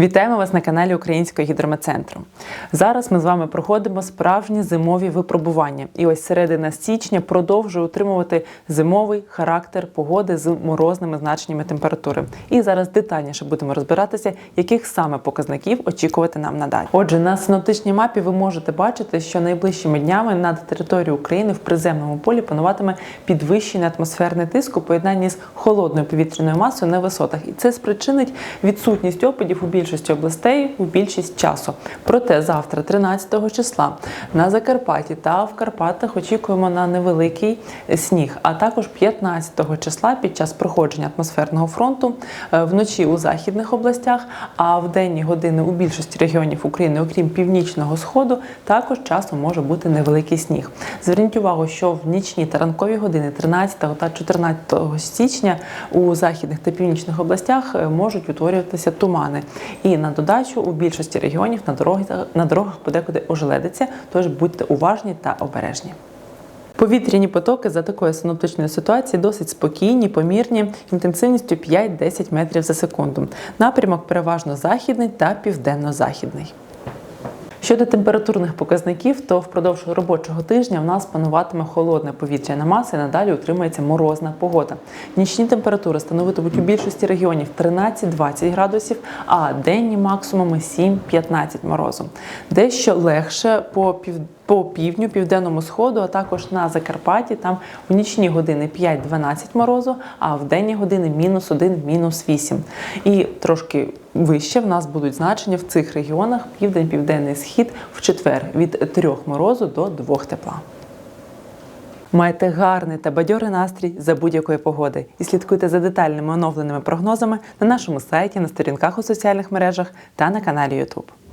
Вітаємо вас на каналі Українського гідрометцентру. Зараз ми з вами проходимо справжні зимові випробування. І ось середина січня продовжує утримувати зимовий характер погоди з морозними значеннями температури. І зараз детальніше будемо розбиратися, яких саме показників очікувати нам надалі. Отже, на синоптичній мапі ви можете бачити, що найближчими днями над територією України в приземному полі пануватиме підвищений атмосферний тиск у поєднанні з холодною повітряною масою на висотах, і це спричинить відсутність опадів у більшості областей у більшість часу. Проте завтра, 13 числа, на Закарпатті та в Карпатах очікуємо на невеликий сніг. А також 15 числа під час проходження атмосферного фронту е, вночі у західних областях, а в денні години у більшості регіонів України, окрім північного сходу, також часом може бути невеликий сніг. Зверніть увагу, що в нічні та ранкові години 13 та 14 січня у західних та північних областях е, можуть утворюватися тумани. І на додачу у більшості регіонів на дорогах на дорогах подекуди ожеледиться, тож будьте уважні та обережні. Повітряні потоки за такої синоптичної ситуації досить спокійні, помірні, інтенсивністю 5-10 метрів за секунду. Напрямок переважно західний та південно-західний. Щодо температурних показників, то впродовж робочого тижня в нас пануватиме холодна повітряна маса і надалі утримується морозна погода. Нічні температури становитимуть у більшості регіонів 13-20 градусів, а денні максимуми 7-15 морозу. Дещо легше по пів по півдню, південному сходу, а також на Закарпатті. Там у нічні години 5-12 морозу, а в денні години мінус 1, мінус 8. І трошки вище в нас будуть значення в цих регіонах південь, південний схід в четвер від 3 морозу до 2 тепла. Майте гарний та бадьорий настрій за будь-якої погоди і слідкуйте за детальними оновленими прогнозами на нашому сайті, на сторінках у соціальних мережах та на каналі YouTube.